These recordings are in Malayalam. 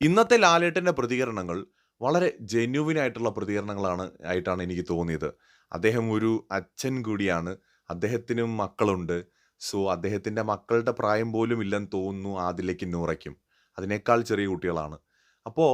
ഇന്നത്തെ ലാലേട്ടന്റെ പ്രതികരണങ്ങൾ വളരെ ജെന്യുവിൻ ആയിട്ടുള്ള പ്രതികരണങ്ങളാണ് ആയിട്ടാണ് എനിക്ക് തോന്നിയത്. അദ്ദേഹം ഒരു അച്ഛൻ കൂടിയാണ്. അദ്ദേഹത്തിനും മക്കളുണ്ട്. സോ അദ്ദേഹത്തിന്റെ മക്കളുടെ പ്രായം പോലും ഇല്ലെന്ന് തോന്നുന്നു ആദിലേക്ക് നൂറയ്ക്കും അതിനേക്കാൾ ചെറിയ കുട്ടികളാണ്. അപ്പോൾ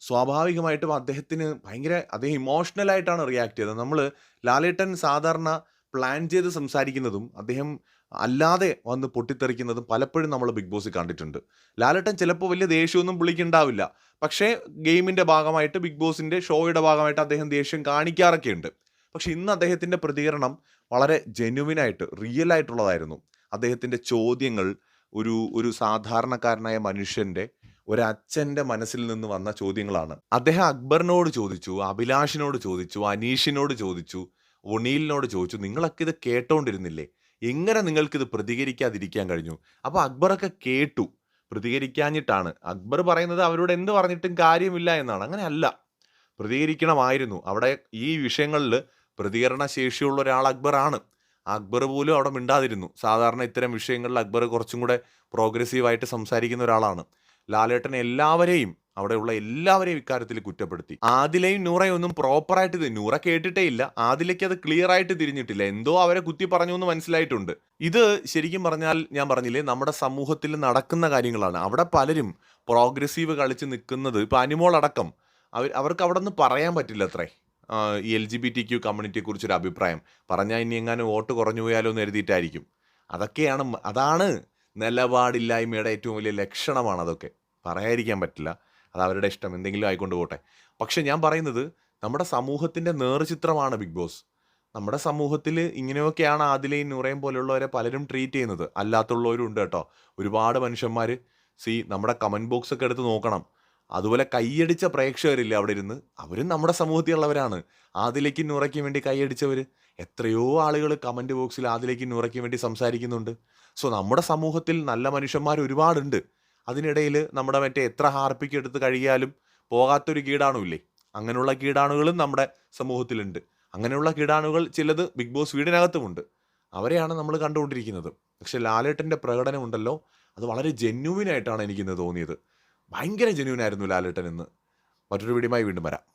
സ്വാഭാവികമായിട്ടും അദ്ദേഹത്തിന് ഭയങ്കര അദ്ദേഹം ഇമോഷണലായിട്ടാണ് റിയാക്ട് ചെയ്തത്. നമ്മൾ ലാലേട്ടൻ സാധാരണ പ്ലാൻ ചെയ്ത് സംസാരിക്കുന്നതും അദ്ദേഹം അല്ലാതെ വന്ന് പൊട്ടിത്തെറിക്കുന്നതും പലപ്പോഴും നമ്മൾ ബിഗ് ബോസിൽ കണ്ടിട്ടുണ്ട്. ലാലട്ടൻ ചിലപ്പോൾ വലിയ ദേഷ്യമൊന്നും പുള്ളിക്കുണ്ടാവില്ല പക്ഷേ ഗെയിമിന്റെ ഭാഗമായിട്ട് ബിഗ് ബോസിന്റെ ഷോയുടെ ഭാഗമായിട്ട് അദ്ദേഹം ദേഷ്യം കാണിക്കാറൊക്കെ ഉണ്ട്. പക്ഷെ ഇന്ന് അദ്ദേഹത്തിന്റെ പ്രതികരണം വളരെ ജെന്യുവിനായിട്ട് റിയൽ ആയിട്ടുള്ളതായിരുന്നു. അദ്ദേഹത്തിന്റെ ചോദ്യങ്ങൾ ഒരു ഒരു സാധാരണക്കാരനായ മനുഷ്യന്റെ ഒരച്ഛന്റെ മനസ്സിൽ നിന്ന് വന്ന ചോദ്യങ്ങളാണ്. അദ്ദേഹം അക്ബറിനോട് ചോദിച്ചു അഭിലാഷിനോട് ചോദിച്ചു അനീഷിനോട് ചോദിച്ചു. ഒണീലിനോട് ചോദിച്ചു നിങ്ങളൊക്കെ ഇത് കേട്ടോണ്ടിരുന്നില്ലേ? എങ്ങനെ നിങ്ങൾക്കിത് പ്രതികരിക്കാതിരിക്കാൻ കഴിഞ്ഞു? അപ്പോൾ അക്ബറൊക്കെ കേട്ടു. പ്രതികരിക്കാഞ്ഞിട്ടാണ്. അക്ബർ പറയുന്നത് അവരോട് എന്ത് പറഞ്ഞിട്ടും കാര്യമില്ല എന്നാണ്. അങ്ങനെ അല്ല പ്രതികരിക്കണമായിരുന്നു. അവിടെ ഈ വിഷയങ്ങളിൽ പ്രതികരണ ശേഷിയുള്ള ഒരാൾ അക്ബറാണ്. അക്ബർ പോലും അവിടെ മിണ്ടാതിരുന്നു. സാധാരണ ഇത്തരം വിഷയങ്ങളിൽ അക്ബർ കുറച്ചും കൂടെ പ്രോഗ്രസീവായിട്ട് സംസാരിക്കുന്ന ഒരാളാണ്. ലാലേട്ടൻ എല്ലാവരെയും അവിടെയുള്ള എല്ലാവരെയും ഇക്കാര്യത്തിൽ കുറ്റപ്പെടുത്തി. ആദിലയും ഒന്നും പ്രോപ്പറായിട്ട് നൂറ കേട്ടിട്ടേ ഇല്ല. ആദിലേക്ക് അത് ക്ലിയർ ആയിട്ട് തിരിഞ്ഞിട്ടില്ല. എന്തോ അവരെ കുത്തി പറഞ്ഞു എന്ന് മനസ്സിലായിട്ടുണ്ട്. ഇത് ശരിക്കും പറഞ്ഞാൽ ഞാൻ പറഞ്ഞില്ലേ നമ്മുടെ സമൂഹത്തിൽ നടക്കുന്ന കാര്യങ്ങളാണ്. അവിടെ പലരും പ്രോഗ്രസീവ് കളിച്ച് നിൽക്കുന്നത് ഇപ്പം അനിമോൾ അടക്കം. അവർ അവർക്ക് അവിടെ നിന്ന് പറയാൻ പറ്റില്ല അത്രേ ഈ L G B T Q കമ്മ്യൂണിറ്റിയെ കുറിച്ചൊരു അഭിപ്രായം. പറഞ്ഞാൽ ഇനി എങ്ങാനും വോട്ട് കുറഞ്ഞു പോയാലോ എന്ന് എഴുതിയിട്ടായിരിക്കും. അതൊക്കെയാണ് അതാണ് നിലപാടില്ലായ്മയുടെ ഏറ്റവും വലിയ ലക്ഷണമാണ് അതൊക്കെ. പറയാതിരിക്കാൻ പറ്റില്ല. അത് അവരുടെ ഇഷ്ടം. എന്തെങ്കിലും ആയിക്കൊണ്ട് പോട്ടെ. പക്ഷെ ഞാൻ പറയുന്നത് നമ്മുടെ സമൂഹത്തിന്റെ നേർചിത്രമാണ് ബിഗ് ബോസ്. നമ്മുടെ സമൂഹത്തിൽ ഇങ്ങനെയൊക്കെയാണ് ആദിലയും നൂറയും പോലെയുള്ളവരെ പലരും ട്രീറ്റ് ചെയ്യുന്നത്. അല്ലാത്തുള്ളവരും ഉണ്ട് കേട്ടോ. ഒരുപാട് മനുഷ്യന്മാർ. സി നമ്മുടെ കമന്റ് ബോക്സ് ഒക്കെ എടുത്ത് നോക്കണം. അതുപോലെ കൈയടിച്ച പ്രേക്ഷകരില്ല അവിടെ ഇരുന്ന്. അവരും നമ്മുടെ സമൂഹത്തിലുള്ളവരാണ്. ആദിലേക്കും നൂറയ്ക്കും വേണ്ടി കൈയടിച്ചവർ എത്രയോ ആളുകൾ കമന്റ് ബോക്സിൽ ആദിലേക്കും നൂറയ്ക്കും വേണ്ടി സംസാരിക്കുന്നുണ്ട്. സോ നമ്മുടെ സമൂഹത്തിൽ നല്ല മനുഷ്യന്മാർ ഒരുപാടുണ്ട്. അതിനിടയിൽ നമ്മുടെ മറ്റേ എത്ര ഹാർപ്പിക്ക് എടുത്ത് കഴിയാലും പോകാത്തൊരു കീടാണുമില്ലേ അങ്ങനെയുള്ള കീടാണുകളും നമ്മുടെ സമൂഹത്തിലുണ്ട്. അങ്ങനെയുള്ള കീടാണുകൾ ചിലത് ബിഗ് ബോസ് വീടിനകത്തുമുണ്ട്. അവരെയാണ് നമ്മൾ കണ്ടുകൊണ്ടിരിക്കുന്നത്. പക്ഷെ ലാലേട്ടന്റെ പ്രകടനമുണ്ടല്ലോ. അത് വളരെ ജെന്യുവിൻ ആയിട്ടാണ് എനിക്കിന്ന് തോന്നിയത്. ഭയങ്കര ജെന്യുവിൻ ആയിരുന്നു ലാലേട്ടൻ എന്ന് മറ്റൊരു വീടുമായി വീണ്ടും വരാം.